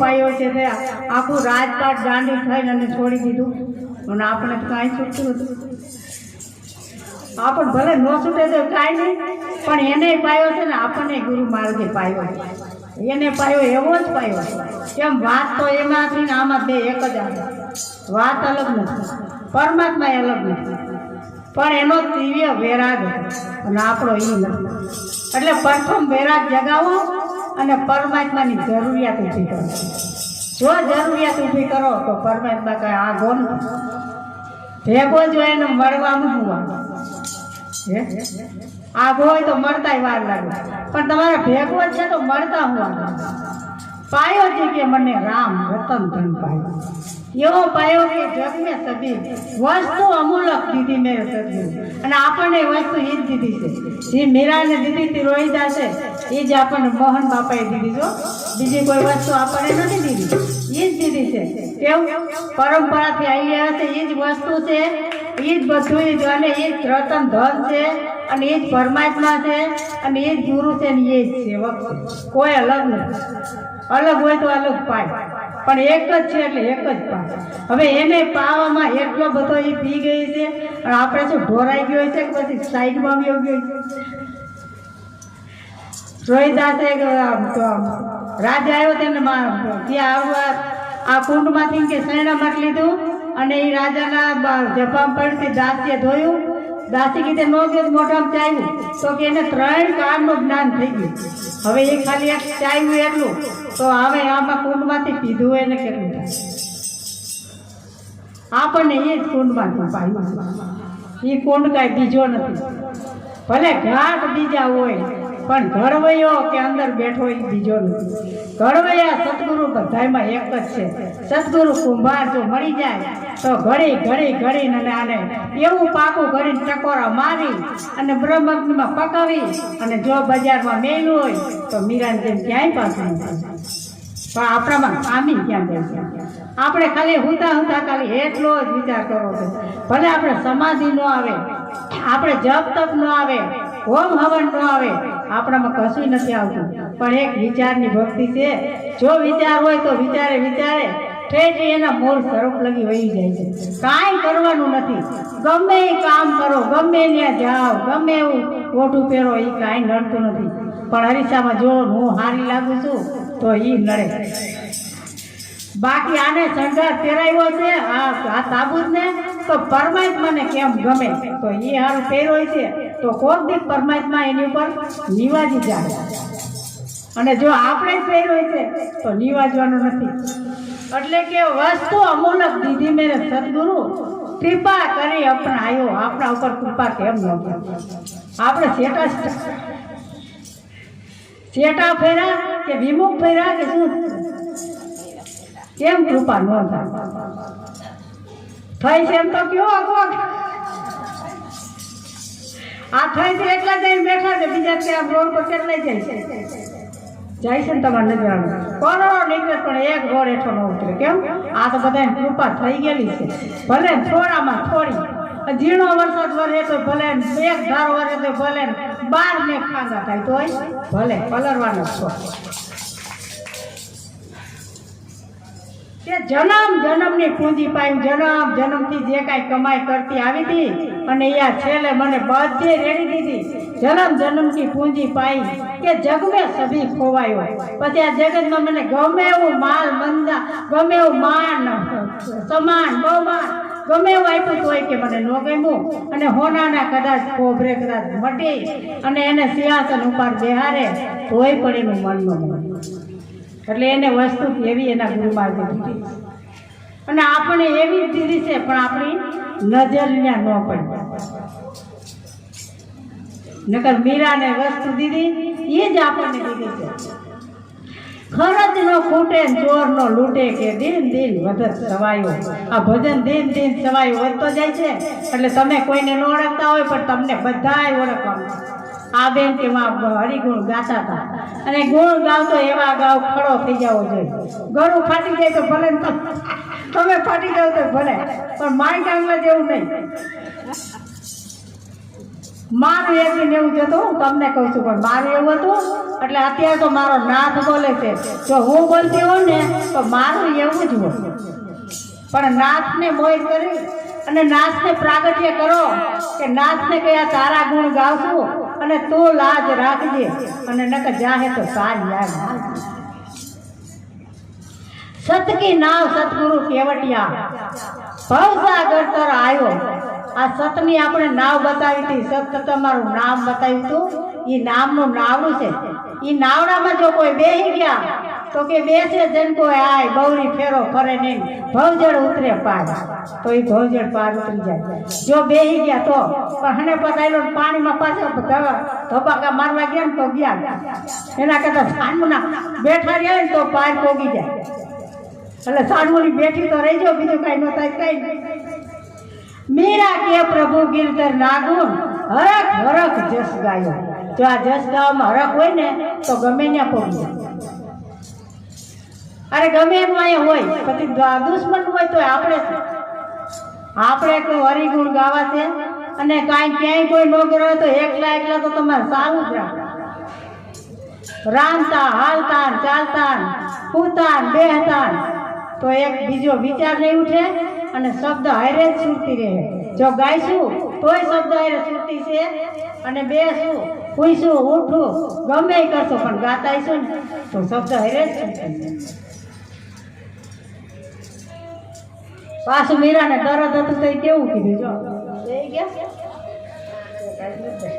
પાયો છે તે આખું રાજપાટ ગાંડી થઈને અને છોડી દીધું. અને આપણે કાંઈ છૂટતું હતું આપણ ભલે ન છૂટે તો કાંઈ નહીં, પણ એને પાયો છે ને આપણને ગુરુ માર્ગે પાયો એને પાયો એવો જ પાયો કેમ વાત તો એમાંથી ને આમાં બે એક જ આવે. વાત અલગ નથી. પરમાત્મા અલગ નથી. પણ એનો દિવ્ય વૈરાગ અને આપણો એ નથી. એટલે પ્રથમ વૈરાગ જગાવો અને પરમાત્માની જરૂરિયાત ઊભી કરો. જો જરૂરિયાત ઊભી કરો, તો પરમાત્મા કહે, આ ગોન ભેગો જો એને મળવાનું મૂકવા. આગ હોય તો મળતા વાર લાગે. પણ તમારે ભેગો છે તો મળતા હોવા પાયો છે કે મને રામ રતન ધન પાયો. એવો પાયો કે જગને સદી વસ્તુ અમૂલક દીધી મેં સદી અને આપણને વસ્તુ એ દીધી છે. જે મીરાને દીધી હતી રોહિતા છે, એ જ આપણને મોહન બાપાએ દીધી જો બીજી કોઈ વસ્તુ આપણને નથી દીધી. એ જ દીધી છે. કેવું? પરંપરાથી આવી આવે છે એ જ વસ્તુ છે એ જ બધું જ અને એ જ રતન ધન છે, અને એ જ પરમાત્મા છે, અને એ જ ગુરુ છે ને એ જ છે. કોઈ અલગ નથી. અલગ હોય તો અલગ પાય. પણ એક જ છે એટલે એક જ પાસ. હવે એને પાવામાં એટલો બધો એ પી ગઈ છે. અને આપણે શું, ઢોરાઈ ગયો છે કે પછી સાઈડમાં ગયો ગયો છે? રોહિદાસે રાજા આવ્યો તેને ત્યાં આવવા આ કુંડમાંથી કે શરણામત લીધું અને એ રાજાના જપામ પડતી દાસીએ ધોયું દાસી કીધે, નો ગયો મોઢામાં ચાવ્યું તો કે એને ત્રણ કાળનું જ્ઞાન થઈ ગયું. હવે એ ખાલી એક ચાવ્યું એટલું, તો હવે આમાં કુંડમાંથી પીધું હોય ને કેટલું આપણને એ જ કુંડમાંથી પાયું એ કુંડ કાંઈ બીજો નથી. ભલે ઘાટ બીજા હોય પણ ઘડવૈયો કે અંદર બેઠો એ બીજો નથી. ઘડવૈયા સદગુરુ બધામાં એક જ છે. સદગુરુ કુંભાર જો મળી જાય, તો ઘડી ઘડી ઘડીને આને એવું પાકું ઘડીને ટકોરા મારી અને બ્રહ્મગ્નમાં પકાવી અને જો બજારમાં મેલું હોય, તો મીરાને જેમ ક્યાંય પાછું નથી પણ આપણામાં ખામી ક્યાં જાય આપણે ખાલી હુતા હુતા ખાલી એટલો જ વિચાર કરવો છે. ભલે આપણે સમાધિ ન આવે, આપણે જપ તપ ન આવે, હોમ હવન ન આવે આપણામાં કશું નથી આવતું. પણ એક વિચારની ભક્તિ છે, જો વિચાર હોય તો વિચારે વિચારે ઠેઠ એના મૂળ સ્વરૂપ લગી વહી જાય છે. કાંઈ કરવાનું નથી. ગમે એ કામ કરો, ગમે ત્યાં જાઓ, ગમે એવું ઓઠું પહેરો એ કાંઈ નડતું નથી. પણ હરીસામાં જો હું હારી લાગુ છું, તો એ નડે. બાકી આને શણગાર પહેરાવ્યો છે, આ આ ને તો પરમાત્માને કેમ ગમે? તો એ હારું પહેર્યો છે. તો કોક દી પરમાત્મા એની ઉપર નિવાજી જાય. અને જો આપણે જ હોય છે, તો નિવાજવાનું નથી. એટલે કે વસ્તુ અમૂલક દીધી મેરે સદગુરુ, કૃપા કરી અપનાયો. આપણા ઉપર કૃપા કેમ ન આપણે સેટા સેટા ફેરા કે વિમુખ ફેરા કે શું? કેમ કૃપા ન થાય? થઈ છે એમ તો કયો અગો થઈ છે એટલા જઈને બેઠા છે, બીજા ત્યાં રોડ પર જાય છે જાય છે ને તમારે નજર આવે નીકળે પણ એક રોડ હેઠો કેમ? આ તો બધા કૃપા થઈ ગયેલી છે. ભલે થોડામાં થોડી. ઝીણો વરસાદ વરે તો ભલે એક ધાર વરે તો ભલે બાર ને ખાંગા થાય તોય ભલે પલરવાનો છો. કે જન્મ, જન્મની પૂંજી પાઈ જન્મ, જન્મથી જે કાંઈ કમાઈ કરતી આવી હતી અને યા છેલ્લે મને બધે રેડી દીધી. જન્મ, જન્મથી પૂંજી પાઈ કે જગમે સભી ખોવાયો. પછી આ જગતમાં મને ગમે એવું માલ, મંદા, ગમે એવું માન, સમાન, બહુમાન, ગમે એવું આપ્યું હોય કે મને ન ગમ્યું. અને હોનાના કદાચ કોભરે કદાચ મટી અને એને સિંહાસન ઉપર બેહારે, તોય પણ એનું મન ન મળે એટલે એને વસ્તુ એવી એના ગુરુમાં દીધી. અને આપણે એવી જ દીધી છે, પણ આપણી નજર ત્યાં ન પડી. નકર મીરાને વસ્તુ દીધી, એ જ આપણને દીધી છે. ખરજ નો ખૂટે ચોર નો લૂટે કે દિન દિન વધત સવાયો. આ ભજન દિન દિન સવાયો વધતો જાય છે. એટલે તમે કોઈને ન ઓળખતા હોય, પણ તમને બધાય ઓળખવા. આ બેન તેમાં હરિગુણ ગાતા હતા. અને ગુણ ગાવતો એવા ગાવ ખડો થઈ જવો જોઈએ. ગળું ફાટી જાય તો ભલે તમે ફાટી જાવ તો ભલે, પણ માય ગામમાં જેવું નહીં. મારું એવું ને એવું જતું હું તમને કહું છું, પણ મારું એવું હતું, એટલે અત્યારે તો મારો નાથ બોલે છે. જો હું બોલતી હોઉં ને, તો મારું એવું જ હોય. પણ નાથને મોય કરી અને નાથને પ્રાગટ્ય કરો કે નાથને કયા તારા ગુણ ગાવશું? અને તું લાજ રાખજે. અને નક જાહે તો સારી લાજ સતકી નાવ સતગુરુ કેવટિયા. ભવસાગર તર આવ્યો આ સતની આપણે નાવ બતાવી હતી. સત તમારું નામ બતાવ્યું હતું. એ નામનું નાવડું છે. એ નાવડામાં જો કોઈ બેસી ગયા તો કે બેસે જન કોઈ આય બૌરી ફેરો ફરે નહીં. ભવજળ ઉતરે પાર. તો એ ભવજળ પાર ઉતરી જાય. જો બેસી ગયા તો, પણ હને પતાયેલો પાણીમાં પાછા ધબાકા મારવા ગયા ને તો ગયા. એના કરતા સાંજના બેઠા રહ્યા ને તો પાર પોગી જાય. એટલે સાડુની બેઠી તો રહેજો, બીજું કાંઈ ન થાય, કઈ. મીરા કે પ્રભુ ગીરધર નાગુન હરખ હરખ જસ ગાયો. જો આ જસ ગાવામાં હરખ હોય ને, તો ગમે ત્યાં પહોંચી જાય. અરે ગમે એનું અહીંયા હોય, પછી દુશ્મન હોય તો આપણે આપણે કોઈ હરિગુણ ગાવા છે અને કાંઈ ક્યાંય કોઈ ન હોય તો એકલા એકલા તો તમારે સારું જ રાંધતા, હાલતા, ચાલતા પૂતા બેહતા, તો એક બીજો વિચાર નહીં ઉઠે અને શબ્દ હારે જ સુરતી રહે. જો ગાઈશું, તોય શબ્દ હારે સુરતી છે અને બેસું પૂછું ઉઠું, ગમે કરશો, પણ ગાતા આવીશું ને, તો શબ્દ હારે જ સુરતી છે પાછું મીરાને તરત હતું તો કેવું કીધું? જો